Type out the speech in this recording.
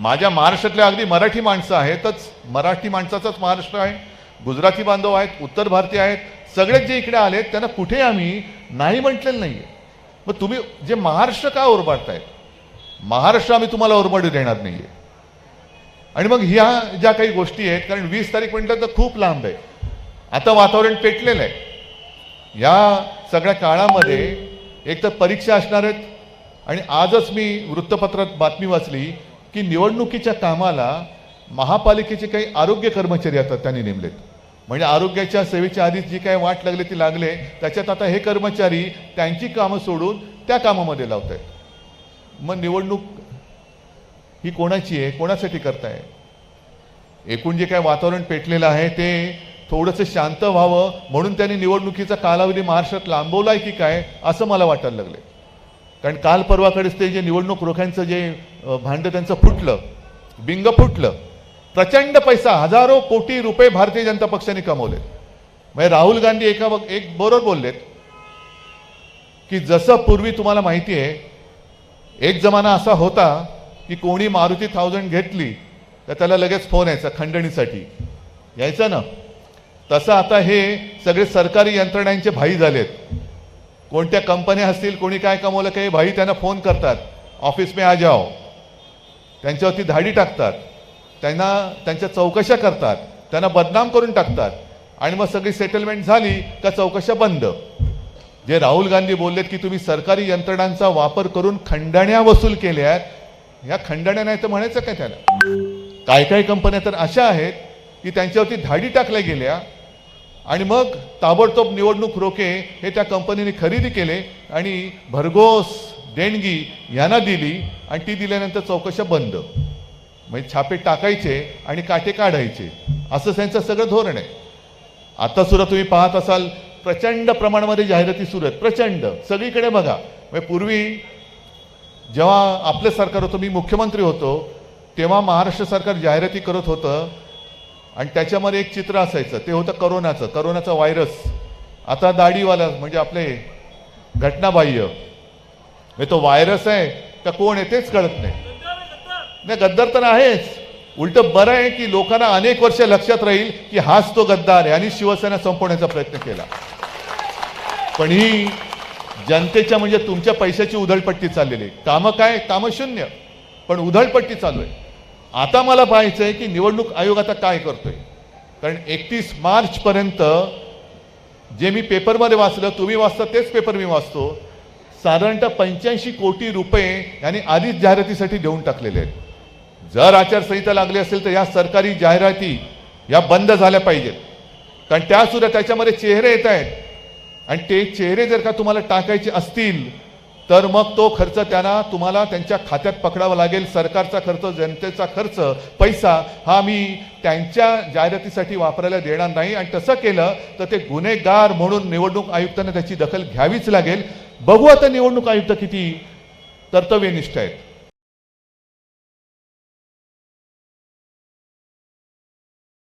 माझ्या महाराष्ट्रातल्या अगदी मराठी माणसं आहेतच. मराठी माणसाचाच महाराष्ट्र आहे. गुजराती बांधव आहेत उत्तर भारतीय आहेत. सगळेच जे इकडे आलेत त्यांना कुठे आम्ही नाही म्हटलेलं नाही आहे मग तुम्ही जे महाराष्ट्र का ओरबाडतायत? महाराष्ट्र आम्ही तुम्हाला ओरबाडू देणार नाही आहे आणि मग ह्या ज्या काही गोष्टी आहेत कारण वीस तारीख म्हटलं तर खूप लांब आहे. आता वातावरण पेटलेलं आहे. या सगळ्या काळामध्ये एक तर परीक्षा असणार आहेत. आणि आजच मी वृत्तपत्रात बातमी वाचली. की निवडणुकीच्या कामाला महापालिकेचे काही आरोग्य कर्मचारी आता त्यांनी नेमलेत. म्हणजे आरोग्याच्या सेवेच्या आधी जी काही वाट लागली ती लागले त्याच्यात आता हे कर्मचारी त्यांची कामं सोडून त्या कामामध्ये लावत आहेत मग निवडणूक ही कोणाची आहे? कोणासाठी करताय? एकूण जे काय वातावरण पेटलेलं आहे ते थोडंसं शांत व्हावं म्हणून त्यांनी निवडणुकीचा कालावधी महाराष्ट्रात लांबवला आहे की काय असं मला वाटायला लागले कारण काल परवाकडेच ते जे निवडणूक रोख्यांचं जे भांडं त्यांचं फुटलं बिंग फुटलं प्रचंड पैसा हजारो कोटी रुपये भारतीय जनता पक्षाने कमवले म्हणजे राहुल गांधी एका एक बरोबर बोललेत की जसं पूर्वी तुम्हाला माहिती आहे एक जमाना असा होता की कोणी मारुती थाउजंड घेतली तर त्याला लगेच फोन यायचा खंडणीसाठी. यायचा ना? तसं आता हे सगळे सरकारी यंत्रणांचे भाई झालेत. कोणत्या कंपन्या असतील कोणी काय कमवलं काही भाई त्यांना फोन करतात. ऑफिस मे आ जाओ. त्यांच्यावरती धाडी टाकतात. त्यांना त्यांच्या चौकशा करतात. त्यांना बदनाम करून टाकतात. आणि मग सगळी सेटलमेंट झाली का चौकशा बंद. जे राहुल गांधी बोललेत की तुम्ही सरकारी यंत्रणांचा वापर करून खंडण्या वसूल केल्यात ह्या खंडण्या नाही तर म्हणायचं काय त्याला? काय काय कंपन्या तर अशा आहेत की त्यांच्यावरती धाडी टाकल्या गेल्या आणि मग ताबडतोब निवडणूक रोखे हे त्या कंपनीने खरेदी केले आणि भरघोस देणगी यांना दिली आणि ती दिल्यानंतर चौकशा बंद. म्हणजे छापे टाकायचे आणि काटे काढायचे. असं त्यांचं सगळं धोरण आहे. आता सुद्धा तुम्ही पाहत असाल प्रचंड प्रमाणामध्ये जाहिराती सुरू आहेत. प्रचंड. सगळीकडे बघा. म्हणजे पूर्वी जेव्हा आपलं सरकार होतं मी मुख्यमंत्री होतो तेव्हा महाराष्ट्र सरकार जाहिराती करत होतं आणि त्याच्यामध्ये एक चित्र असायचं ते होतं करोनाचं करोनाचा व्हायरस. आता दाढीवाला म्हणजे आपले घटनाबाह्य. हे तो व्हायरस आहे का कोण आहे तेच कळत नाही. नाही गद्दार तर आहेच. उलट बरं आहे की लोकांना अनेक वर्ष लक्षात राहील की हाच तो गद्दार आहे आणि शिवसेना संपवण्याचा प्रयत्न केला. पण ही जनतेच्या म्हणजे तुमच्या पैशाची उधळपट्टी चाललेली आहे. कामं काय? कामं शून्य. पण उधळपट्टी चालू आहे. आता मला पाहायचं आहे की निवडणूक आयोग आता काय करतोय? कारण एकतीस मार्चपर्यंत जे मी पेपरमध्ये वाचलं तुम्ही वाचता तेच पेपर मी वाचतो साधारणतः पंच्याऐंशी कोटी रुपये यांनी आधीच जाहिरातीसाठी देऊन टाकलेले आहेत. जर आचारसंहिता लागली असेल तर या सरकारी जाहिराती या बंद झाल्या पाहिजेत. कारण त्यासुद्धा त्याच्यामध्ये चेहरे येत आहेत. आणि ते चेहरे जर का तुम्हाला टाकायचे असतील तर मग तो खर्च त्यांना तुम्हाला त्यांच्या खात्यात पकडावा लागेल. सरकारचा खर्च जनतेचा खर्च पैसा हा मी त्यांच्या जाहिरातीसाठी वापरायला देणार नाही. आणि तसं केलं तर ते गुन्हेगार म्हणून निवडणूक आयुक्तांना त्याची दखल घ्यावीच लागेल. बघू आता निवडणूक आयुक्त किती कर्तव्यनिष्ठ आहेत.